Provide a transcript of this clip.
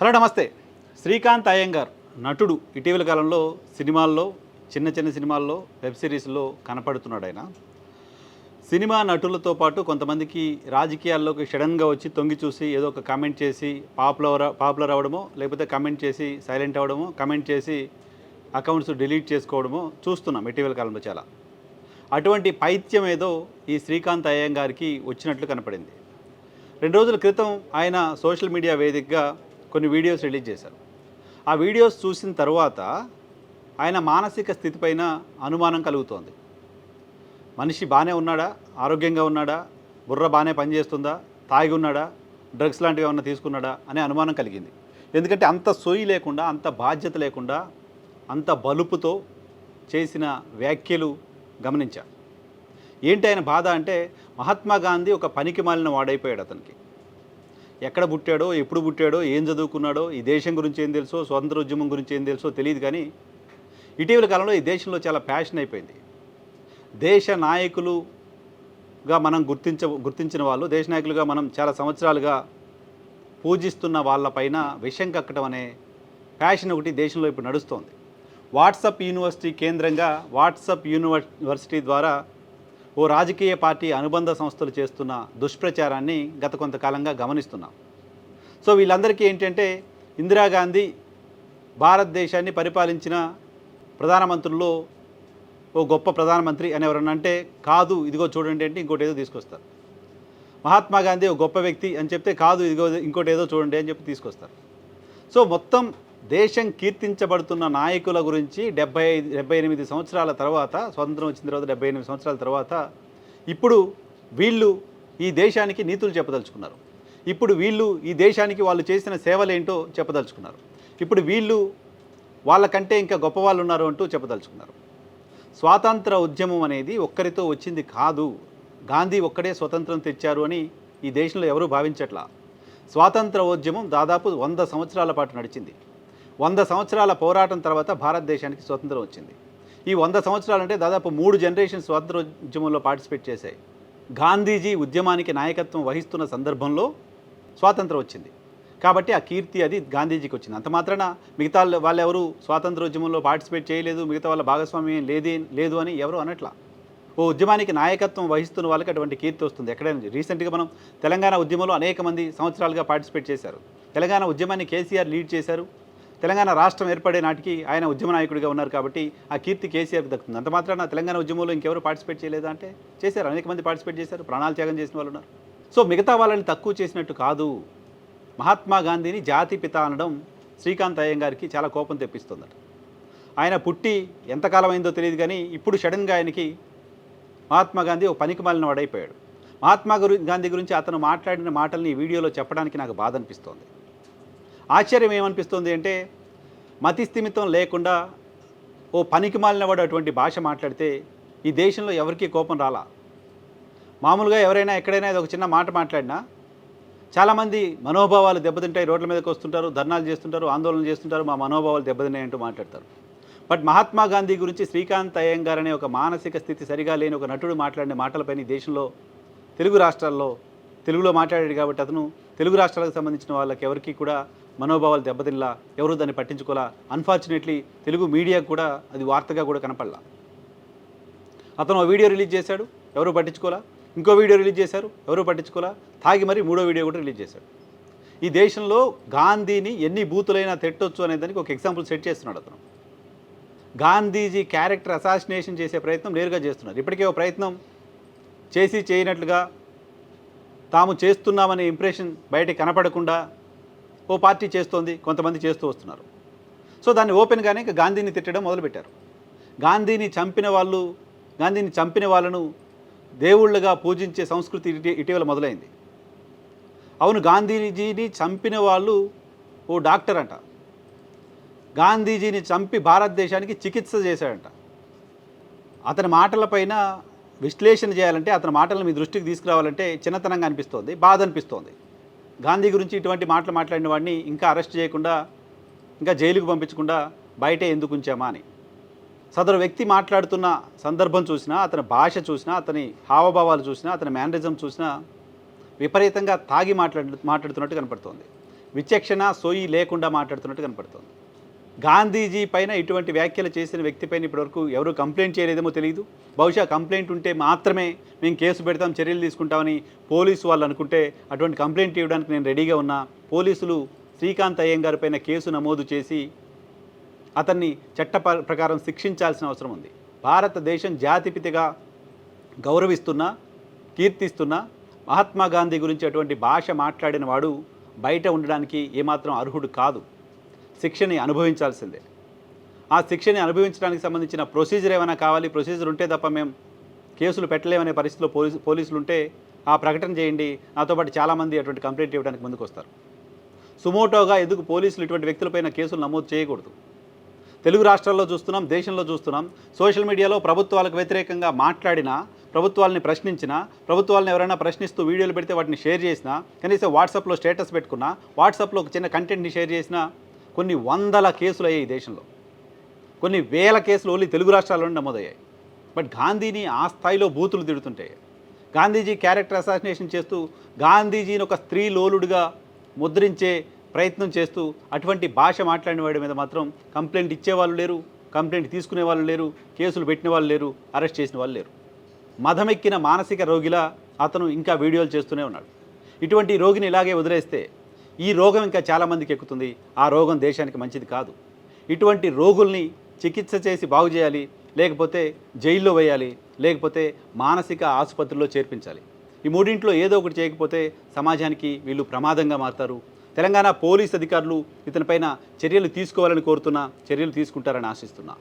Hello నమస్తే. శ్రీకాంత్ అయ్యంగార్ నటుడు. ఇటీవల కాలంలో సినిమాల్లో చిన్న చిన్న సినిమాల్లో వెబ్ సిరీస్లో కనపడుతున్నాడు ఆయన. సినిమా నటులతో పాటు కొంతమందికి రాజకీయాల్లోకి సడన్గా వచ్చి తొంగి చూసి ఏదో ఒక కమెంట్ చేసి పాపులర్ పాపులర్ అవ్వడమో లేకపోతే కమెంట్ చేసి సైలెంట్ అవ్వడమో కమెంట్ చేసి అకౌంట్స్ డిలీట్ చేసుకోవడమో చూస్తున్నాం ఇటీవల కాలంలో చాలా. అటువంటి పైత్యం ఏదో ఈ శ్రీకాంత్ అయ్యంగారికి వచ్చినట్లు కనపడింది. రెండు రోజుల క్రితం ఆయన సోషల్ మీడియా వేదికగా కొన్ని వీడియోస్ రిలీజ్ చేశారు. ఆ వీడియోస్ చూసిన తర్వాత ఆయన మానసిక స్థితిపైన అనుమానం కలుగుతోంది. మనిషి బాగానే ఉన్నాడా? ఆరోగ్యంగా ఉన్నాడా? బుర్ర బాగానే పనిచేస్తుందా? తాగి ఉన్నాడా? డ్రగ్స్ లాంటివి ఏమన్నా తీసుకున్నాడా? అనే అనుమానం కలిగింది. ఎందుకంటే అంత సోయి లేకుండా అంత బాధ్యత లేకుండా అంత బలుపుతో చేసిన వ్యాఖ్యలు గమనించా ఏంటి ఆయన బాధ అంటే మహాత్మా గాంధీ ఒక పనికి మాలిన వాడైపోయాడు అతనికి. ఎక్కడ పుట్టాడో ఎప్పుడు పుట్టాడో ఏం చదువుకున్నాడో ఈ దేశం గురించి ఏం తెలుసో స్వతంత్ర ఉద్యమం గురించి ఏం తెలుసో తెలియదు కానీ ఇటీవల కాలంలో ఈ దేశంలో చాలా ప్యాషన్ అయిపోయింది. దేశ నాయకులుగా మనం గుర్తించ గుర్తించిన వాళ్ళు దేశ నాయకులుగా మనం చాలా సంవత్సరాలుగా పూజిస్తున్న వాళ్ళపైన విషం కక్కడం అనే ప్యాషన్ ఒకటి దేశంలో ఇప్పుడు నడుస్తోంది. వాట్సప్ యూనివర్సిటీ కేంద్రంగా వాట్సప్ యూనివర్సిటీ ద్వారా ఓ రాజకీయ పార్టీ అనుబంధ సంస్థలు చేస్తున్న దుష్ప్రచారాన్ని గత కొంతకాలంగా గమనిస్తున్నాం. సో వీళ్ళందరికీ ఏంటంటే ఇందిరాగాంధీ భారతదేశాన్ని పరిపాలించిన ప్రధానమంత్రుల్లో ఓ గొప్ప ప్రధానమంత్రి అని ఎవరన్నా అంటే కాదు ఇదిగో చూడండి అంటే ఇంకోటి ఏదో తీసుకొస్తారు. మహాత్మా గాంధీ ఒక గొప్ప వ్యక్తి అని చెప్తే కాదు ఇదిగో ఇంకోటి ఏదో చూడండి అని చెప్పి తీసుకొస్తారు. సో మొత్తం దేశం కీర్తించబడుతున్న నాయకుల గురించి డెబ్బై ఐదు డెబ్బై ఎనిమిది సంవత్సరాల తర్వాత స్వతంత్రం వచ్చిన తర్వాత డెబ్బై ఎనిమిది సంవత్సరాల తర్వాత ఇప్పుడు వీళ్ళు ఈ దేశానికి నీతులు చెప్పదలుచుకున్నారు. ఇప్పుడు వీళ్ళు ఈ దేశానికి వాళ్ళు చేసిన సేవలేంటో చెప్పదలుచుకున్నారు. ఇప్పుడు వీళ్ళు వాళ్ళకంటే ఇంకా గొప్ప వాళ్ళు ఉన్నారు అంటూ చెప్పదలుచుకున్నారు. స్వాతంత్ర ఉద్యమం అనేది ఒక్కరితో వచ్చింది కాదు. గాంధీ ఒక్కడే స్వతంత్రం తెచ్చారు అని ఈ దేశంలో ఎవరూ భావించట్లా. స్వాతంత్ర ఉద్యమం దాదాపు వంద సంవత్సరాల పాటు నడిచింది. వంద సంవత్సరాల పోరాటం తర్వాత భారతదేశానికి స్వతంత్రం వచ్చింది. ఈ వంద సంవత్సరాలంటే దాదాపు మూడు జనరేషన్ స్వాతంత్ర ఉద్యమంలో పార్టిసిపేట్ చేశాయి. గాంధీజీ ఉద్యమానికి నాయకత్వం వహిస్తున్న సందర్భంలో స్వాతంత్రం వచ్చింది. కాబట్టి ఆ కీర్తి అది గాంధీజీకి వచ్చింది. అంత మాత్రాన మిగతా వాళ్ళెవరు స్వాతంత్ర ఉద్యమంలో పార్టిసిపేట్ చేయలేదు మిగతా వాళ్ళ భాగస్వామ్యం లేదే లేదు అని ఎవరు అనట్లా. ఓ ఉద్యమానికి నాయకత్వం వహిస్తున్న వాళ్ళకి అటువంటి కీర్తి వస్తుంది. ఎక్కడైనా రీసెంట్గా మనం తెలంగాణ ఉద్యమంలో అనేక మంది సంవత్సరాలుగా పార్టిసిపేట్ చేశారు. తెలంగాణ ఉద్యమాన్ని కేసీఆర్ లీడ్ చేశారు. తెలంగాణ రాష్ట్రం ఏర్పడే నాటికి ఆయన ఉద్యమ నాయకుడిగా ఉన్నారు కాబట్టి ఆ కీర్తి కేసీఆర్కి దక్కుతుంది. అంత మాత్రాన తెలంగాణ ఉద్యమంలో ఇంకెవరు పార్టిసిపేట్ చేయలేదా అంటే చేశారు. అనేక మంది పార్టిసిపేట్ చేశారు. ప్రాణాలు త్యాగం చేసిన వాళ్ళు ఉన్నారు. సో మిగతా వాళ్ళని తక్కువ చేసినట్టు కాదు. మహాత్మా గాంధీని జాతి పిత అనడం శ్రీకాంత్ అయ్యంగారికి చాలా కోపం తెప్పిస్తుందట. ఆయన పుట్టి ఎంతకాలం అయిందో తెలియదు కానీ ఇప్పుడు సడన్గా ఆయనకి మహాత్మా గాంధీ ఒక పనికి మాలిన వాడైపోయాడు. మహాత్మా గురి గాంధీ గురించి అతను మాట్లాడిన మాటల్ని ఈ వీడియోలో చెప్పడానికి నాకు బాధ అనిపిస్తోంది. ఆశ్చర్యం ఏమనిపిస్తుంది అంటే మతిస్థిమితం లేకుండా ఓ పనికి మాలినవాడు అటువంటి భాష మాట్లాడితే ఈ దేశంలో ఎవరికీ కోపం రాలా? మామూలుగా ఎవరైనా ఎక్కడైనా ఇది ఒక చిన్న మాట మాట్లాడినా చాలామంది మనోభావాలు దెబ్బతింటాయి రోడ్ల మీదకి వస్తుంటారు ధర్నాలు చేస్తుంటారు ఆందోళన చేస్తుంటారు మా మనోభావాలు దెబ్బతిన్నాయంటూ మాట్లాడతారు. బట్ మహాత్మా గాంధీ గురించి శ్రీకాంత్ అయ్యంగార్ అనే ఒక మానసిక స్థితి సరిగా లేని ఒక నటుడు మాట్లాడిన మాటలపైన ఈ దేశంలో తెలుగు రాష్ట్రాల్లో తెలుగులో మాట్లాడాడు కాబట్టి అతను తెలుగు రాష్ట్రాలకు సంబంధించిన వాళ్ళకి ఎవరికి కూడా మనోభావాలు దెబ్బతిల్లా ఎవరు దాన్ని పట్టించుకోలా. అన్ఫార్చునేట్లీ తెలుగు మీడియా కూడా అది వార్తగా కూడా కనపడలా. అతను ఓ వీడియో రిలీజ్ చేశాడు ఎవరు పట్టించుకోలా. ఇంకో వీడియో రిలీజ్ చేశారు ఎవరు పట్టించుకోలా. తాగి మరి మూడో వీడియో కూడా రిలీజ్ చేశాడు. ఈ దేశంలో గాంధీని ఎన్ని బూతులైనా తిట్టొచ్చు అనే దానికి ఒక ఎగ్జాంపుల్ సెట్ చేస్తున్నాడు అతను. గాంధీజీ క్యారెక్టర్ అసాసినేషన్ చేసే ప్రయత్నం నేరుగా చేస్తున్నారు ఇప్పటికే ఓ ప్రయత్నం చేసి చేయనట్లుగా తాము చేస్తున్నామనే ఇంప్రెషన్ బయట కనపడకుండా ఓ పార్టీ చేస్తోంది కొంతమంది చేస్తూ వస్తున్నారు. సో దాన్ని ఓపెన్గానే ఇంకా గాంధీని తిట్టడం మొదలుపెట్టారు. గాంధీని చంపిన వాళ్ళు గాంధీని చంపిన వాళ్ళను దేవుళ్ళుగా పూజించే సంస్కృతి ఇటీవల మొదలైంది. అవును గాంధీజీని చంపిన వాళ్ళు ఓ డాక్టర్ అంట. గాంధీజీని చంపి భారతదేశానికి చికిత్స చేశాడంట. అతని మాటలపైన విశ్లేషణ చేయాలంటే అతని మాటలను మీ దృష్టికి తీసుకురావాలంటే చిన్నతనంగా అనిపిస్తోంది బాధ అనిపిస్తోంది. గాంధీ గురించి ఇటువంటి మాటలు మాట్లాడిన వాడిని ఇంకా అరెస్ట్ చేయకుండా ఇంకా జైలుకు పంపించకుండా బయటే ఎందుకు ఉంచామా అని. సదరు వ్యక్తి మాట్లాడుతున్న సందర్భం చూసినా అతని భాష చూసినా అతని హావభావాలు చూసినా అతని మేనరిజం చూసినా విపరీతంగా తాగి మాట్లాడు మాట్లాడుతున్నట్టు కనపడుతోంది. విచక్షణ సోయి లేకుండా మాట్లాడుతున్నట్టు కనపడుతోంది. గాంధీజీ పైన ఇటువంటి వ్యాఖ్యలు చేసిన వ్యక్తిపైన ఇప్పటివరకు ఎవరు కంప్లైంట్ చేయలేదేమో తెలియదు బహుశా కంప్లైంట్ ఉంటే మాత్రమే మేము కేసు పెడతాం చర్యలు తీసుకుంటామని పోలీసు వాళ్ళు అనుకుంటే అటువంటి కంప్లైంట్ ఇవ్వడానికి నేను రెడీగా ఉన్నా. పోలీసులు శ్రీకాంత్ అయ్యంగారి పైన కేసు నమోదు చేసి అతన్ని చట్ట ప్రకారం శిక్షించాల్సిన అవసరం ఉంది. భారతదేశం జాతిపితగా గౌరవిస్తున్న కీర్తిస్తున్న మహాత్మా గాంధీ గురించి అటువంటి భాష మాట్లాడిన వాడు బయట ఉండడానికి ఏమాత్రం అర్హుడు కాదు. శిక్షని అనుభవించాల్సిందే. ఆ శిక్షని అనుభవించడానికి సంబంధించిన ప్రొసీజర్ ఏమైనా కావాలి ప్రొసీజర్ ఉంటే తప్ప మేము కేసులు పెట్టలేమనే పరిస్థితిలో పోలీసు పోలీసులు ఉంటే ఆ ప్రకటన చేయండి. నాతో పాటు చాలామంది అటువంటి కంప్లైంట్ ఇవ్వడానికి ముందుకు వస్తారు సుమోటోగా ఎందుకు పోలీసులు ఇటువంటి వ్యక్తులపైన కేసులు నమోదు చేయకూడదు? తెలుగు రాష్ట్రాల్లో చూస్తున్నాం దేశంలో చూస్తున్నాం. సోషల్ మీడియాలో ప్రభుత్వాలకు వ్యతిరేకంగా మాట్లాడినా ప్రభుత్వాలని ప్రశ్నించినా ప్రభుత్వాలను ఎవరైనా ప్రశ్నిస్తూ వీడియోలు పెడితే వాటిని షేర్ చేసినా కనీసం వాట్సాప్లో స్టేటస్ పెట్టుకున్నా వాట్సాప్లో ఒక చిన్న కంటెంట్ని షేర్ చేసినా కొన్ని వందల కేసులు అయ్యాయి ఈ దేశంలో. కొన్ని వేల కేసులు ఓన్లీ తెలుగు రాష్ట్రాల్లోనే నమోదయ్యాయి. బట్ గాంధీని ఆ స్థాయిలో బూతులు తిడుతుంటే గాంధీజీ క్యారెక్టర్ అసాసినేషన్ చేస్తూ గాంధీజీని ఒక స్త్రీ లోలుడుగా ముద్రించే ప్రయత్నం చేస్తూ అటువంటి భాష మాట్లాడిన వాడి మీద మాత్రం కంప్లైంట్ ఇచ్చేవాళ్ళు లేరు కంప్లైంట్ తీసుకునే వాళ్ళు లేరు కేసులు పెట్టిన వాళ్ళు లేరు అరెస్ట్ చేసిన వాళ్ళు లేరు. మదమెక్కిన మానసిక రోగిలా అతను ఇంకా వీడియోలు చేస్తూనే ఉన్నాడు. ఇటువంటి రోగిని ఇలాగే వదిలేస్తే ఈ రోగం ఇంకా చాలామందికి ఎక్కుతుంది. ఆ రోగం దేశానికి మంచిది కాదు. ఇటువంటి రోగుల్ని చికిత్స చేసి బాగు చేయాలి లేకపోతే జైల్లో వేయాలి లేకపోతే మానసిక ఆసుపత్రిలో చేర్పించాలి. ఈ మూడింట్లో ఏదో ఒకటి చేయకపోతే సమాజానికి వీళ్ళు ప్రమాదంగా మారుతారు. తెలంగాణ పోలీస్ అధికారులు ఇతనిపైన చర్యలు తీసుకోవాలని కోరుతున్నా చర్యలు తీసుకుంటారని ఆశిస్తున్నా.